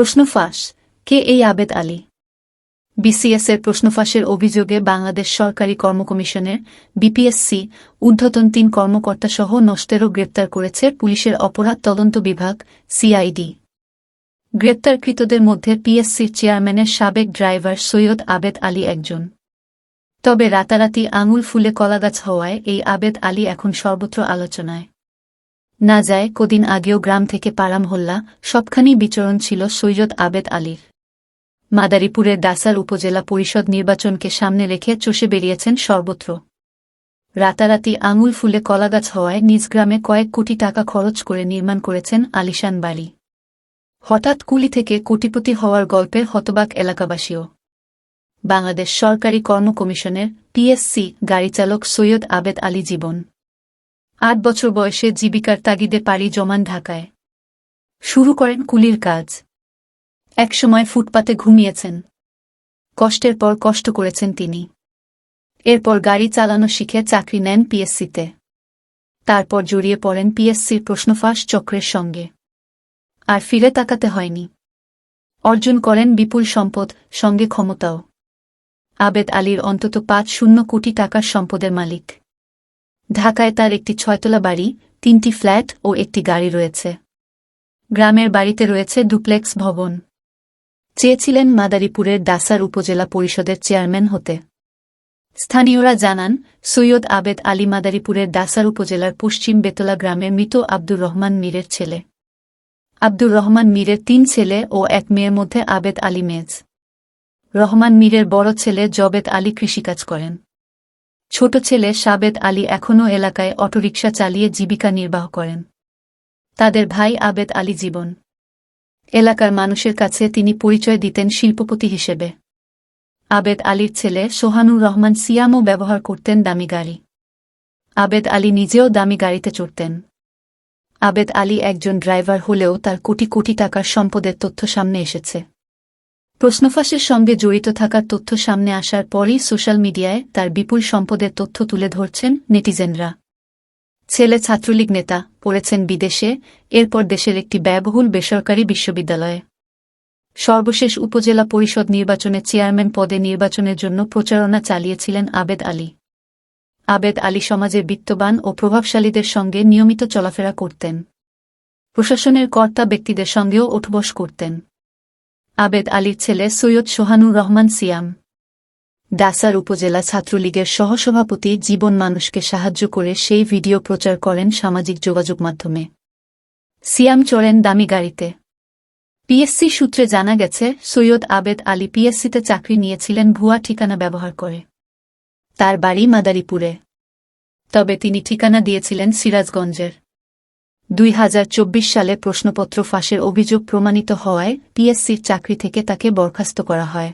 প্রশ্ন ফাঁস কে এই আবেদ আলী? বিসিএসের প্রশ্নফাঁসের অভিযোগে বাংলাদেশ সরকারি কর্মকমিশনের বিপিএসসি ঊর্ধ্বতন তিন কর্মকর্তাসহ নষ্টেরও গ্রেপ্তার করেছে পুলিশের অপরাধ তদন্ত বিভাগ সিআইডি গ্রেপ্তারকৃতদের মধ্যে পিএসসির চেয়ারম্যানের সাবেক ড্রাইভার সৈয়দ আবেদ আলী একজন। তবে রাতারাতি আঙুল ফুলে কলাগাছ হওয়ায় এই আবেদ আলী এখন সর্বত্র আলোচনায়। না যায় কদিন আগেও গ্রাম থেকে পারাম হল্লা সবখানি বিচরণ ছিল সৈয়দ আবেদ আলীর। মাদারীপুরের দাসার উপজেলা পরিষদ নির্বাচনকে সামনে রেখে চষে বেরিয়েছেন সর্বত্র। রাতারাতি আঙুল ফুলে কলাগাছ হওয়ায় নিজ গ্রামে কয়েক কোটি টাকা খরচ করে নির্মাণ করেছেন আলিশান বাড়ি হঠাৎ কুলি থেকে কোটিপতি হওয়ার গল্পে হতবাক এলাকাবাসীও। বাংলাদেশ সরকারি কর্ম কমিশনের পিএসসি গাড়িচালক সৈয়দ আবেদ আলী জীবন। আট বছর বয়সে জীবিকার তাগিদে পাড়ি জমান ঢাকায়। শুরু করেন কুলির কাজ। একসময় ফুটপাতে ঘুমিয়েছেন। কষ্টের পর কষ্ট করেছেন তিনি। এরপর গাড়ি চালানো শিখে চাকরি নেন পিএসসিতে। তারপর জড়িয়ে পড়েন পিএসসির প্রশ্নফাঁস চক্রের সঙ্গে। আর ফিরে তাকাতে হয়নি। অর্জন করেন বিপুল সম্পদ, সঙ্গে ক্ষমতাও। আবেদ আলীর অন্তত পাঁচ শূন্য কোটি টাকার সম্পদের মালিক। ঢাকায় তার একটি ছয়তলা বাড়ি, তিনটি ফ্ল্যাট ও একটি গাড়ি রয়েছে। গ্রামের বাড়িতে রয়েছে ডুপ্লেক্স ভবন। চেয়েছিলেন মাদারীপুরের দাসার উপজেলা পরিষদের চেয়ারম্যান হতে। স্থানীয়রা জানান, সৈয়দ আবেদ আলী মাদারীপুরের দাসার উপজেলার পশ্চিম বেতলা গ্রামের মৃত আব্দুর রহমান মীরের ছেলে। আব্দুর রহমান মীরের তিন ছেলে ও এক মেয়ের মধ্যে আবেদ আলী মেজ। রহমান মীরের বড় ছেলে জবেদ আলী কৃষিকাজ করেন। ছোট ছেলে সাবেদ আলী এখনও এলাকায় অটোরিকশা চালিয়ে জীবিকা নির্বাহ করেন। তাদের ভাই আবেদ আলী জীবন। এলাকার মানুষের কাছে তিনি পরিচয় দিতেন শিল্পপতি হিসেবে। আবেদ আলীর ছেলে সোহানুর রহমান সিয়ামও ব্যবহার করতেন দামি গাড়ি। আবেদ আলী নিজেও দামি গাড়িতে চড়তেন। আবেদ আলী একজন ড্রাইভার হলেও তার কোটি কোটি টাকার সম্পদের তথ্য সামনে এসেছে। প্রশ্নফাঁসের সঙ্গে জড়িত থাকার তথ্য সামনে আসার পরই সোশ্যাল মিডিয়ায় তার বিপুল সম্পদের তথ্য তুলে ধরছেন নেটিজেনরা। ছেলে ছাত্রলীগ নেতা পড়েছেন বিদেশে, এরপর দেশের একটি ব্যয়বহুল বেসরকারি বিশ্ববিদ্যালয়ে। সর্বশেষ উপজেলা পরিষদ নির্বাচনে চেয়ারম্যান পদে নির্বাচনের জন্য প্রচারণা চালিয়েছিলেন আবেদ আলী। আবেদ আলী সমাজের বিত্তবান ও প্রভাবশালীদের সঙ্গে নিয়মিত চলাফেরা করতেন। প্রশাসনের কর্তা ব্যক্তিদের সঙ্গেও ওঠবস করতেন। আবেদ আলীর ছেলে সৈয়দ সোহানুর রহমান সিয়াম। ডাসার উপজেলা ছাত্রলীগের সহসভাপতি জীবন মানুষকে সাহায্য করে সেই ভিডিও প্রচার করেন সামাজিক যোগাযোগ মাধ্যমে। সিয়াম চড়েন দামি গাড়িতে। পিএসসি সূত্রে জানা গেছে, সৈয়দ আবেদ আলী পিএসসিতে চাকরি নিয়েছিলেন ভুয়া ঠিকানা ব্যবহার করে। তার বাড়ি মাদারীপুরে। তবে তিনি ঠিকানা দিয়েছিলেন সিরাজগঞ্জের। দুই হাজার চব্বিশ সালে প্রশ্নপত্র ফাঁসের অভিযোগ প্রমাণিত হওয়ায় পিএসসির চাকরি থেকে তাকে বরখাস্ত করা হয়।